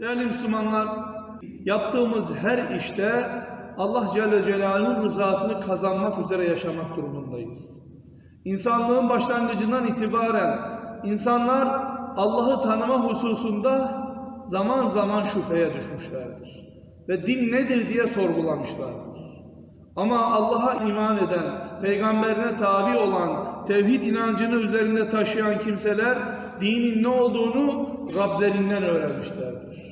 Değerli Müslümanlar, yaptığımız her işte Allah Celle Celaluhu'nun rızasını kazanmak üzere yaşamak durumundayız. İnsanlığın başlangıcından itibaren insanlar Allah'ı tanıma hususunda zaman zaman şüpheye düşmüşlerdir. Ve din nedir diye sorgulamışlardır. Ama Allah'a iman eden, peygamberine tabi olan, tevhid inancını üzerinde taşıyan kimseler dinin ne olduğunu Rablerinden öğrenmişlerdir.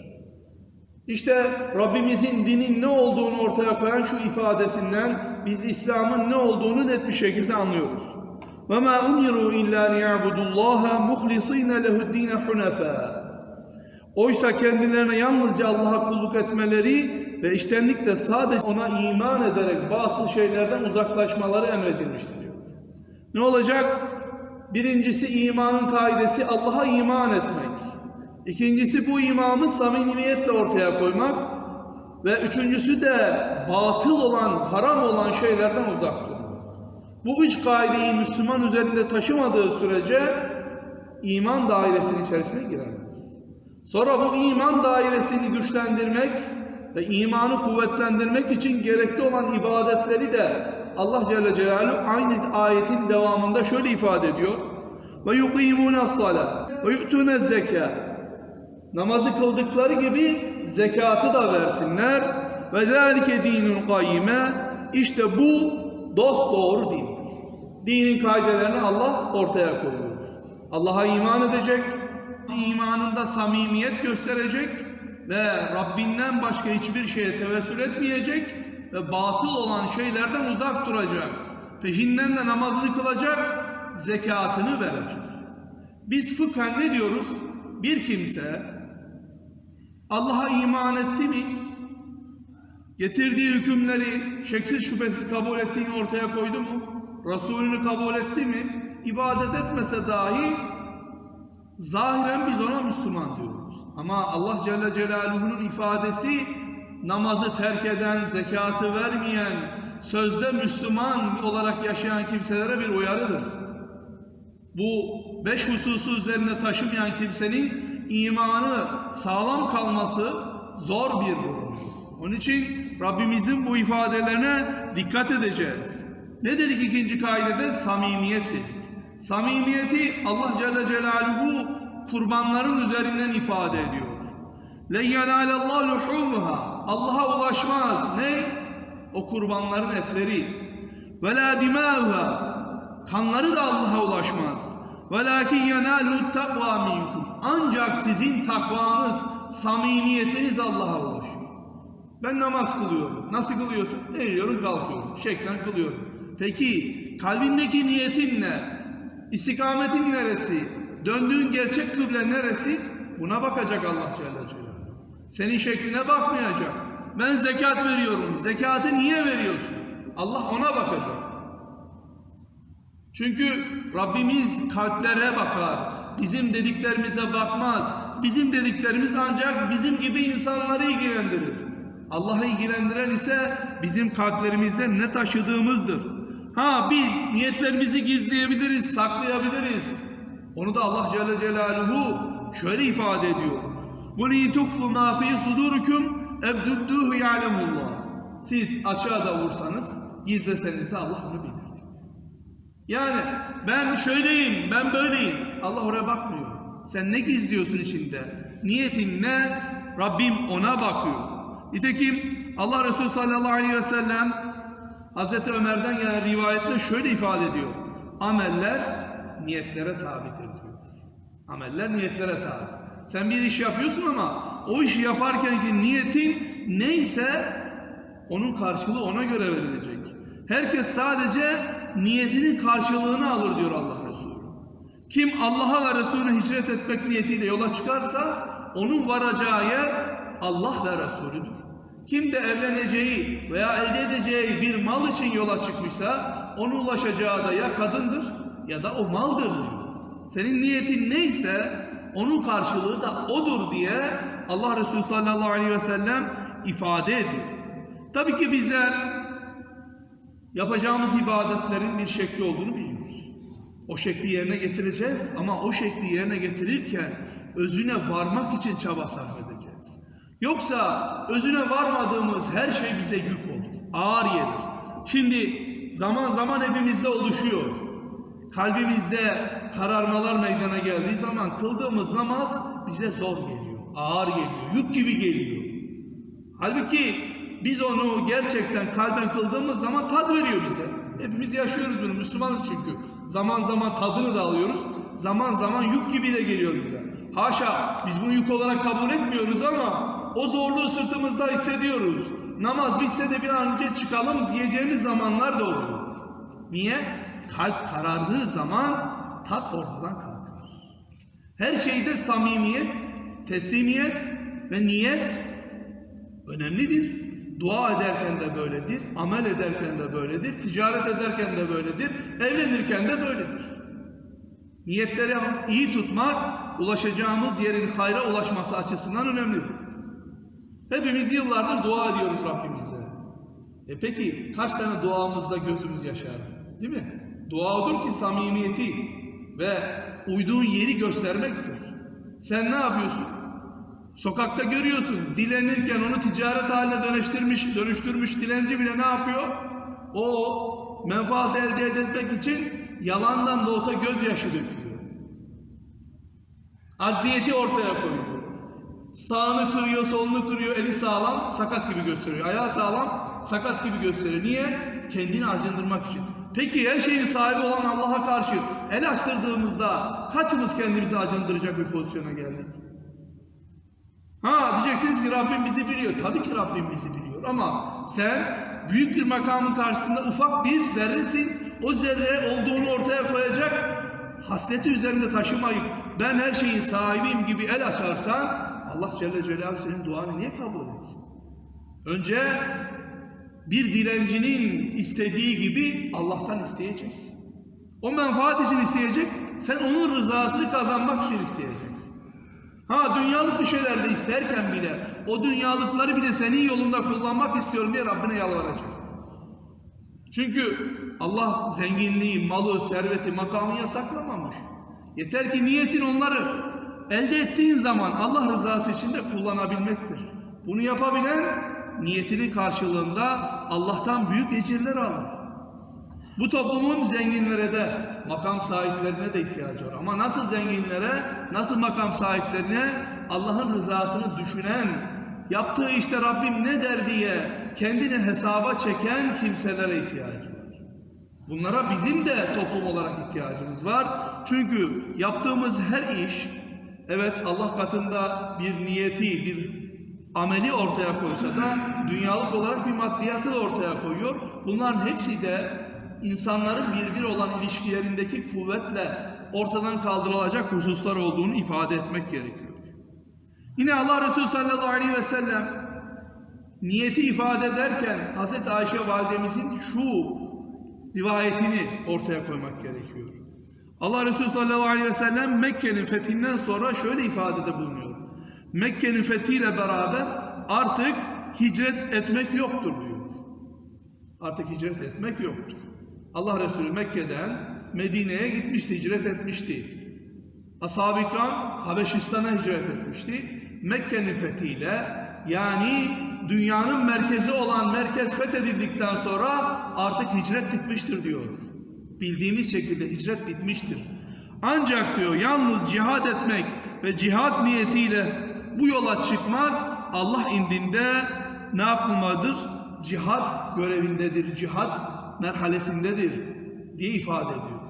İşte Rabbimizin dinin ne olduğunu ortaya koyan şu ifadesinden biz İslam'ın ne olduğunu net bir şekilde anlıyoruz. Ve ma umiru illa liyabudullaha muhlisina lehu'd-din hunafa. Oysa kendilerine yalnızca Allah'a kulluk etmeleri ve iştenlikle sadece ona iman ederek batıl şeylerden uzaklaşmaları emredilmiştir diyor. Ne olacak? Birincisi imanın kaidesi Allah'a iman etmek. İkincisi bu imanı samimiyetle ortaya koymak. Ve üçüncüsü de batıl olan, haram olan şeylerden uzak durmak. Bu üç kaideyi Müslüman üzerinde taşımadığı sürece iman dairesinin içerisine giremez. Sonra bu iman dairesini güçlendirmek ve imanı kuvvetlendirmek için gerekli olan ibadetleri de Allah Celle Celaluhu aynı ayetin devamında şöyle ifade ediyor. Ve yuqimuna sala ve yu'tuna. Namazı kıldıkları gibi zekatı da versinler. Ve zalike dinun kayyime. İşte bu dost doğru dindir. Dinin kaidelerini Allah ortaya koyuyor. Allah'a iman edecek, imanında samimiyet gösterecek ve Rabbinden başka hiçbir şeye tevessül etmeyecek ve batıl olan şeylerden uzak duracak. Peşinden de namazını kılacak, zekatını verecek. Biz fıkhen ne diyoruz? Bir kimse Allah'a iman etti mi? Getirdiği hükümleri şeksiz şüphesiz kabul ettiğini ortaya koydu mu? Resulünü kabul etti mi? İbadet etmese dahi zahiren biz ona Müslüman diyoruz. Ama Allah Celle Celaluhu'nun ifadesi namazı terk eden, zekatı vermeyen, sözde Müslüman olarak yaşayan kimselere bir uyarıdır. Bu beş hususu üzerine taşımayan kimsenin imanı sağlam kalması zor bir durumdur. Onun için Rabbimizin bu ifadelerine dikkat edeceğiz. Ne dedik ikinci kaidede? Samimiyet dedik. Samimiyeti Allah Celle Celaluhu kurbanların üzerinden ifade ediyor. Le yenâlellâhu luhûmuhâ. Allah'a ulaşmaz. Ne? O kurbanların etleri. Lâ dimâhuhâ. Kanları da Allah'a ulaşmaz. Velakin yenâlû takvâ minkum. Ancak sizin takvanız, samimiyetiniz Allah'a ulaşıyor. Ben namaz kılıyorum. Nasıl kılıyorsun? Eğiliyorum, kalkıyorum. Şeklen kılıyorum. Peki kalbindeki niyetin ne? İstikametin neresi? Döndüğün gerçek kıble neresi? Buna bakacak Allah Celle Celaluhu. Senin şekline bakmayacak. Ben zekat veriyorum. Zekatı niye veriyorsun? Allah ona bakacak. Çünkü Rabbimiz kalplere bakar. Bizim dediklerimize bakmaz. Bizim dediklerimiz ancak bizim gibi insanları ilgilendirir. Allah'ı ilgilendiren ise bizim kalplerimizde ne taşıdığımızdır. Ha biz niyetlerimizi gizleyebiliriz, saklayabiliriz. Onu da Allah Celle Celaluhu şöyle ifade ediyor. Ni tukfu ma fi sudurukum ebdudduhu ya'lemullah. Siz açığa da vursanız, gizleseniz de Allah onu bilir. Yani ben şöyleyim, ben böyleyim. Allah oraya bakmıyor. Sen ne gizliyorsun içinde? Niyetin ne? Rabbim ona bakıyor. Nitekim Allah Resulü sallallahu aleyhi ve sellem Hazreti Ömer'den gelen rivayette şöyle ifade ediyor. Ameller niyetlere tabidir diyor. Ameller niyetlere tabi. Sen bir iş yapıyorsun ama o işi yaparken ki niyetin neyse onun karşılığı ona göre verilecek. Herkes sadece niyetinin karşılığını alır diyor Allah Resulü. Kim Allah'a ve Resulüne hicret etmek niyetiyle yola çıkarsa onun varacağı yer Allah ve Resulüdür. Kim de evleneceği veya elde edeceği bir mal için yola çıkmışsa onun ulaşacağı da ya kadındır ya da o maldır diyor. Senin niyetin neyse onun karşılığı da odur diye Allah Resulü sallallahu aleyhi ve sellem ifade ediyor. Tabii ki bizler yapacağımız ibadetlerin bir şekli olduğunu biliyoruz. O şekli yerine getireceğiz ama o şekli yerine getirirken özüne varmak için çaba sarf edeceğiz. Yoksa özüne varmadığımız her şey bize yük olur. Ağır gelir. Şimdi zaman zaman hepimizde oluşuyor. Kalbimizde kararmalar meydana geldiği zaman kıldığımız namaz bize zor geliyor. Ağır geliyor. Yük gibi geliyor. Halbuki biz onu gerçekten kalben kıldığımız zaman tad veriyor bize. Hepimiz yaşıyoruz bunu. Müslümanız çünkü. Zaman zaman tadını da alıyoruz. Zaman zaman yük gibi de geliyor bize. Haşa biz bunu yük olarak kabul etmiyoruz ama o zorluğu sırtımızda hissediyoruz. Namaz bitse de bir an önce çıkalım diyeceğimiz zamanlar da oluyor. Niye? Kalp karardığı zaman tat ortadan kalkar. Her şeyde samimiyet, teslimiyet ve niyet önemlidir. Dua ederken de böyledir, amel ederken de böyledir, ticaret ederken de böyledir, evlenirken de böyledir. Niyetleri iyi tutmak, ulaşacağımız yerin hayra ulaşması açısından önemlidir. Hepimiz yıllardır dua ediyoruz Rabbimize. E peki kaç tane duamızda gözümüz yaşar? Değil mi? Dua odur ki samimiyeti ve uyduğun yeri göstermektir. Sen ne yapıyorsun? Sokakta görüyorsun dilenirken onu ticaret haline dönüştürmüş, dönüştürmüş dilenci bile ne yapıyor? O menfaat elde etmek için yalandan da olsa gözyaşı döküyor. Acziyeti ortaya koyuyor. Sağını kırıyor, solunu kırıyor, eli sağlam, sakat gibi gösteriyor. Ayağı sağlam, sakat gibi gösteriyor. Niye? Kendini acındırmak için. Peki her şeyin sahibi olan Allah'a karşı el açtırdığımızda kaçımız kendimizi acındıracak bir pozisyona geldik? Ha diyeceksiniz ki Rabbim bizi biliyor. Tabii ki Rabbim bizi biliyor ama sen büyük bir makamın karşısında ufak bir zerresin. O zerre olduğunu ortaya koyacak hasleti üzerinde taşımayıp ben her şeyin sahibiyim gibi el açarsan Allah Celle Celaluhu senin duanı niye kabul etsin? Önce bir dilencinin istediği gibi Allah'tan isteyeceksin. O menfaat için isteyecek, sen onun rızasını kazanmak için isteyeceksin. Ha dünyalık bir şeyler de isterken bile o dünyalıkları bile senin yolunda kullanmak istiyorum diye Rabbine yalvaracak. Çünkü Allah zenginliği, malı, serveti, makamı yasaklamamış. Yeter ki niyetin onları elde ettiğin zaman Allah rızası için de kullanabilmektir. Bunu yapabilen niyetinin karşılığında Allah'tan büyük ecirler alır. Bu toplumun zenginlere de, makam sahiplerine de ihtiyacı var. Ama nasıl zenginlere, nasıl makam sahiplerine Allah'ın rızasını düşünen, yaptığı işte Rabbim ne der diye kendini hesaba çeken kimselere ihtiyacı var. Bunlara bizim de toplum olarak ihtiyacımız var. Çünkü yaptığımız her iş, evet Allah katında bir niyeti, bir ameli ortaya koysa da dünyalık olarak bir maddiyatı da ortaya koyuyor. Bunların hepsi de insanların birbir olan ilişkilerindeki kuvvetle ortadan kaldırılacak hususlar olduğunu ifade etmek gerekiyor. Yine Allah Resulü sallallahu aleyhi ve sellem niyeti ifade ederken Hz. Ayşe validemizin şu rivayetini ortaya koymak gerekiyor. Allah Resulü sallallahu aleyhi ve sellem Mekke'nin fethinden sonra şöyle ifadede bulunuyor. Mekke'nin fethiyle beraber artık hicret etmek yoktur diyor. Artık hicret etmek yoktur. Allah Resulü Mekke'den Medine'ye gitmişti, hicret etmişti. Ashab-ı İkram Habeşistan'a hicret etmişti. Mekke'nin fethiyle yani dünyanın merkezi olan merkez fethedildikten sonra artık hicret bitmiştir diyor. Bildiğimiz şekilde hicret bitmiştir. Ancak diyor yalnız cihad etmek ve cihad niyetiyle bu yola çıkmak Allah indinde ne yapmamadır? Cihad görevindedir, cihad merhalesindedir diye ifade ediyor.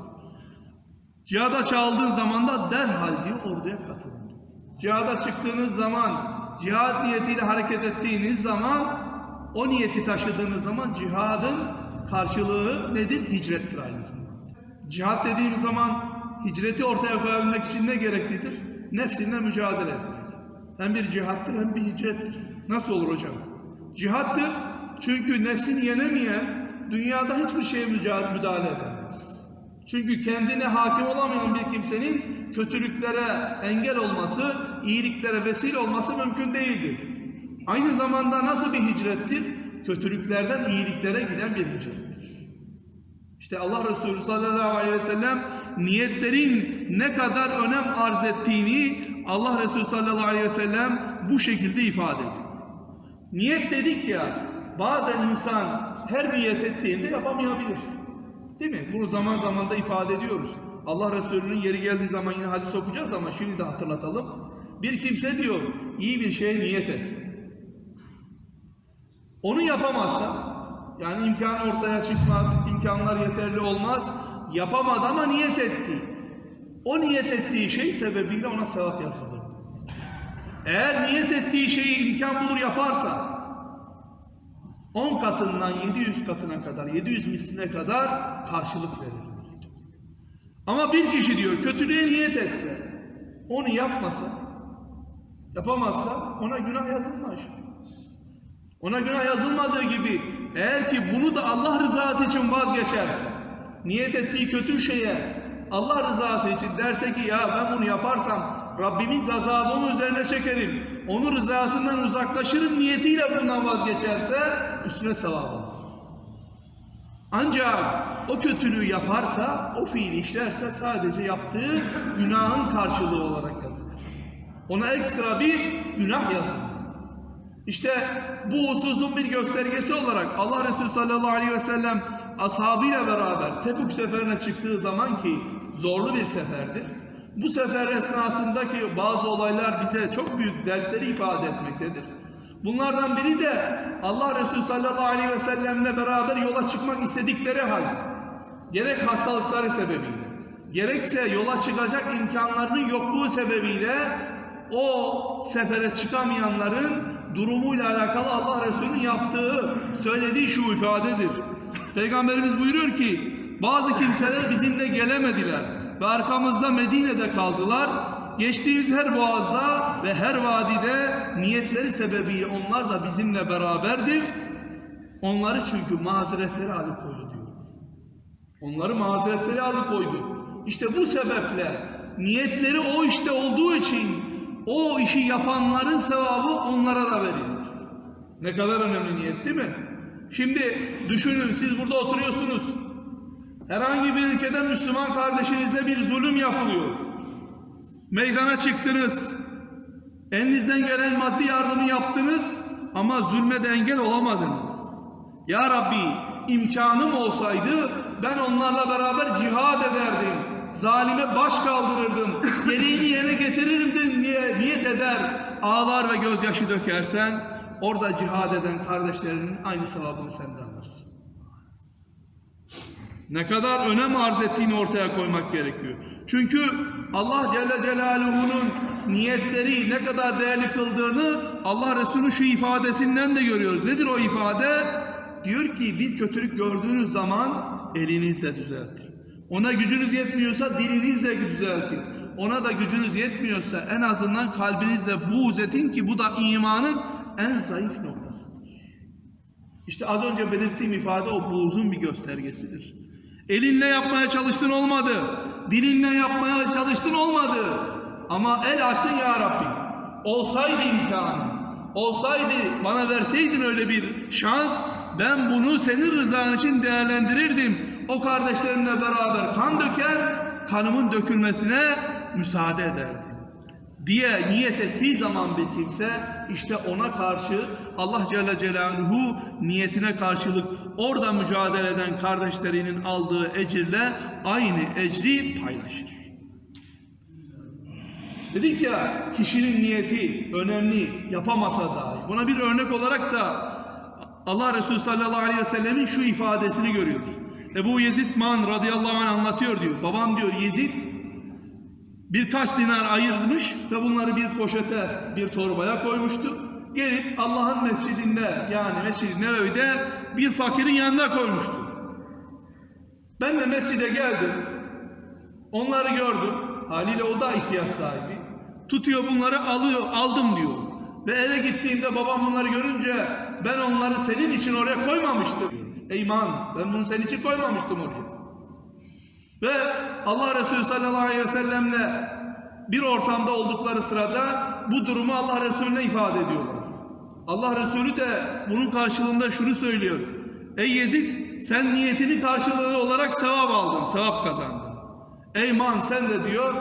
Cihada çağıldığın zaman da derhal diyor orduya katılın diyor. Cihada çıktığınız zaman, cihad niyetiyle hareket ettiğiniz zaman, o niyeti taşıdığınız zaman cihadın karşılığı nedir? Hicrettir aynı zamanda. Cihad dediğimiz zaman hicreti ortaya koyabilmek için ne gereklidir? Nefsinle mücadele etmek. Hem bir cihattır hem bir hicrettir. Nasıl olur hocam? Cihattır çünkü nefsini yenemeyen dünyada hiçbir şeye müdahale edemez. Çünkü kendine hakim olamayan bir kimsenin kötülüklere engel olması, iyiliklere vesile olması mümkün değildir. Aynı zamanda nasıl bir hicrettir? Kötülüklerden iyiliklere giden bir hicrettir. İşte Allah Resulü sallallahu aleyhi ve sellem niyetlerin ne kadar önem arz ettiğini Allah Resulü sallallahu aleyhi ve sellem bu şekilde ifade ediyor. Niyet dedik ya bazen insan her niyet ettiğinde yapamayabilir. Değil mi? Bunu zaman zaman da ifade ediyoruz. Allah Resulü'nün yeri geldiği zaman yine hadis okuyacağız ama şimdi de hatırlatalım. Bir kimse diyor iyi bir şeye niyet etsin. Onu yapamazsa yani imkan ortaya çıkmaz, imkanlar yeterli olmaz. Yapamadı ama niyet etti. O niyet ettiği şey sebebiyle ona sevap yazılır. Eğer niyet ettiği şeyi imkan bulur yaparsa 10 katından 700 katına kadar, 700 misline kadar karşılık verilir. Ama bir kişi diyor kötülüğe niyet etse, onu yapmasa, yapamazsa ona günah yazılmaz. Ona günah yazılmadığı gibi eğer ki bunu da Allah rızası için vazgeçerse, niyet ettiği kötü şeye Allah rızası için derse ki ya ben bunu yaparsam Rabbimin gazabını üzerine çekerim, onun rızasından uzaklaşırım niyetiyle bundan vazgeçerse üstüne sevap alır. Ancak o kötülüğü yaparsa, o fiili işlerse sadece yaptığı günahın karşılığı olarak yazılır. Ona ekstra bir günah yazılmaz. İşte bu hususun bir göstergesi olarak Allah Resulü sallallahu aleyhi ve sellem ashabıyla beraber Tebük seferine çıktığı zaman ki zorlu bir seferdir. Bu sefer esnasındaki bazı olaylar bize çok büyük dersleri ifade etmektedir. Bunlardan biri de Allah Resulü sallallahu aleyhi ve sellemle beraber yola çıkmak istedikleri halde gerek hastalıkları sebebiyle gerekse yola çıkacak imkanlarının yokluğu sebebiyle o sefere çıkamayanların durumuyla alakalı Allah Resulü'nün yaptığı, söylediği şu ifadedir. Peygamberimiz buyuruyor ki bazı kimseler bizimle gelemediler ve arkamızda Medine'de kaldılar. Geçtiğimiz her boğazda ve her vadide niyetleri sebebiyle onlar da bizimle beraberdir. Onları çünkü mazeretleri alıkoydu diyor. Onları mazeretleri alıkoydu. İşte bu sebeple niyetleri o işte olduğu için o işi yapanların sevabı onlara da verilir. Ne kadar önemli niyet değil mi? Şimdi düşünün siz burada oturuyorsunuz. Herhangi bir ülkede Müslüman kardeşinize bir zulüm yapılıyor. Meydana çıktınız. Elinizden gelen maddi yardımı yaptınız ama zulme de engel olamadınız. Ya Rabbi imkanım olsaydı ben onlarla beraber cihad ederdim. Zalime baş kaldırırdım. Gereğini yerine getirirdim diye niyet eder. Ağlar ve gözyaşı dökersen orada cihad eden kardeşlerinin aynı sevabını sen de alırsın. Ne kadar önem arz ettiğini ortaya koymak gerekiyor. Çünkü Allah Celle Celaluhu'nun niyetleri ne kadar değerli kıldığını Allah Resulü'nün şu ifadesinden de görüyoruz. Nedir o ifade? Diyor ki bir kötülük gördüğünüz zaman elinizle düzeltin. Ona gücünüz yetmiyorsa dilinizle düzeltin. Ona da gücünüz yetmiyorsa en azından kalbinizle buğz etin ki bu da imanın en zayıf noktasıdır. İşte az önce belirttiğim ifade o buğzun bir göstergesidir. Elinle yapmaya çalıştın olmadı. Dilinle yapmaya çalıştın olmadı. Ama el açtın ya Rabbi. Olsaydı imkanım. Olsaydı bana verseydin öyle bir şans ben bunu senin rızan için değerlendirirdim. O kardeşlerimle beraber kan döker, kanımın dökülmesine müsaade ederdim diye niyet ettiği zaman bir kimse işte ona karşı Allah Celle Celaluhu niyetine karşılık orada mücadele eden kardeşlerinin aldığı ecirle aynı ecri paylaşır. Dedik ya kişinin niyeti önemli yapamasa dahi. Buna bir örnek olarak da Allah Resulü sallallahu aleyhi ve sellemin şu ifadesini görüyoruz. Ebu Yezid Man radıyallahu anh anlatıyor diyor. Babam diyor Yezid birkaç dinar ayırmış ve bunları bir poşete, bir torbaya koymuştu. Gelip Allah'ın mescidinde yani Mescid-i Nebevi'de bir fakirin yanına koymuştu. Ben de mescide geldim. Onları gördüm. Haliyle o da ihtiyaç sahibi. Tutuyor bunları alıyor, aldım diyor. Ve eve gittiğimde babam bunları görünce ben onları senin için oraya koymamıştım. Eyman ben bunu senin için koymamıştım oraya. Ve Allah Resulü sallallahu aleyhi ve sellemle bir ortamda oldukları sırada bu durumu Allah Resulüne ifade ediyorlar. Allah Resulü de bunun karşılığında şunu söylüyor. Ey Yezid sen niyetini karşılığı olarak sevap aldın, sevap kazandın. Eyman sen de diyor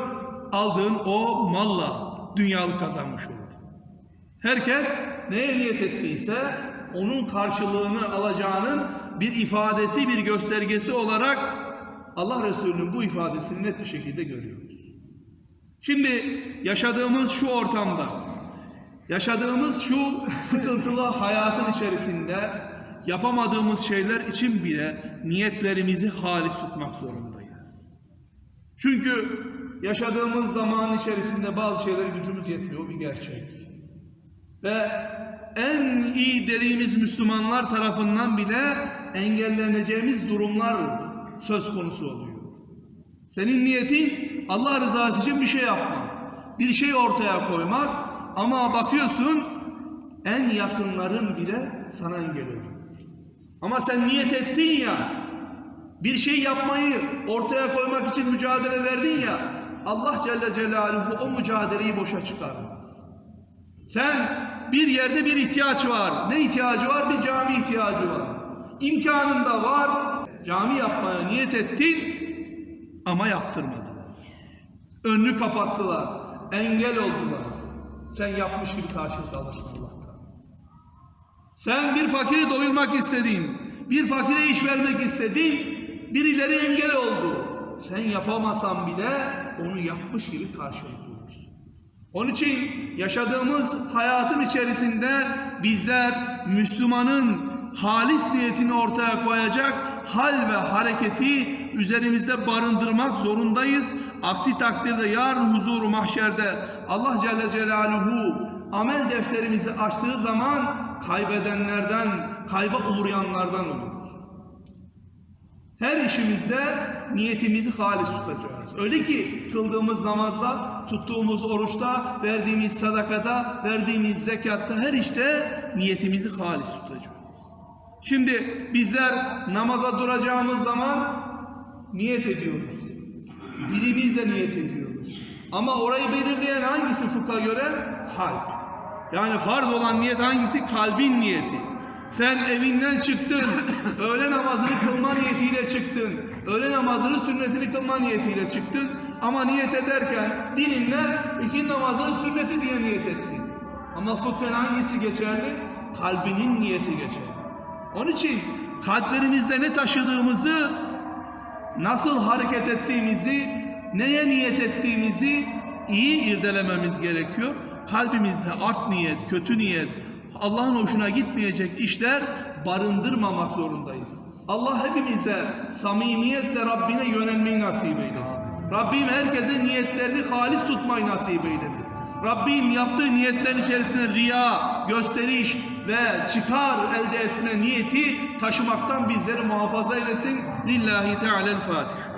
aldığın o malla dünyalık kazanmış oldun. Herkes neye niyet ettiyse onun karşılığını alacağının bir ifadesi, bir göstergesi olarak Allah Resulü'nün bu ifadesini net bir şekilde görüyoruz. Şimdi yaşadığımız şu ortamda, yaşadığımız şu sıkıntılı hayatın içerisinde yapamadığımız şeyler için bile niyetlerimizi halis tutmak zorundayız. Çünkü yaşadığımız zaman içerisinde bazı şeylere gücümüz yetmiyor, bir gerçek. Ve en iyi dediğimiz Müslümanlar tarafından bile engelleneceğimiz durumlar söz konusu oluyor. Senin niyetin Allah rızası için bir şey yapmak, bir şey ortaya koymak ama bakıyorsun en yakınların bile sana engel oluyor. Ama sen niyet ettin ya, bir şey yapmayı ortaya koymak için mücadele verdin ya, Allah Celle Celaluhu o mücadeleyi boşa çıkarmaz. Sen bir yerde bir ihtiyaç var. Ne ihtiyacı var? Bir cami ihtiyacı var. İmkanın da var. Cami yapmaya niyet ettin ama yaptırmadılar. Önünü kapattılar. Engel oldular. Sen yapmış gibi karşılık alırsın Allah'tan. Sen bir fakiri doyurmak istedin. Bir fakire iş vermek istedin. Birileri engel oldu. Sen yapamasan bile onu yapmış gibi karşılık bulursun. Onun için yaşadığımız hayatın içerisinde bizler Müslümanın halis niyetini ortaya koyacak hal ve hareketi üzerimizde barındırmak zorundayız. Aksi takdirde yarın huzuru mahşerde Allah Celle Celaluhu amel defterimizi açtığı zaman kaybedenlerden, kayba uğrayanlardan olur. Her işimizde niyetimizi halis tutacağız. Öyle ki kıldığımız namazda, tuttuğumuz oruçta, verdiğimiz sadakada, verdiğimiz zekatta her işte niyetimizi halis tutacağız. Şimdi bizler namaza duracağımız zaman niyet ediyoruz. Dilimizle niyet ediyoruz. Ama orayı belirleyen hangisi fıkha göre? Kalp. Yani farz olan niyet hangisi? Kalbin niyeti. Sen evinden çıktın, öğle namazını kılma niyetiyle çıktın, öğle namazının sünnetini kılma niyetiyle çıktın ama niyet ederken dilinle iki namazının sünneti diye niyet ettin. Ama fıkhın hangisi geçerli? Kalbinin niyeti geçerli. Onun için kalplerimizde ne taşıdığımızı, nasıl hareket ettiğimizi, neye niyet ettiğimizi iyi irdelememiz gerekiyor. Kalbimizde art niyet, kötü niyet, Allah'ın hoşuna gitmeyecek işler barındırmamak zorundayız. Allah hepimize samimiyetle Rabbine yönelmeyi nasip eylesin. Rabbim herkese niyetlerini halis tutmayı nasip eylesin. Rabbim yaptığı niyetlerin içerisine riya, gösteriş ve çıkar elde etme niyeti taşımaktan bizleri muhafaza eylesin. Lillahi Teala'l-Fatiha.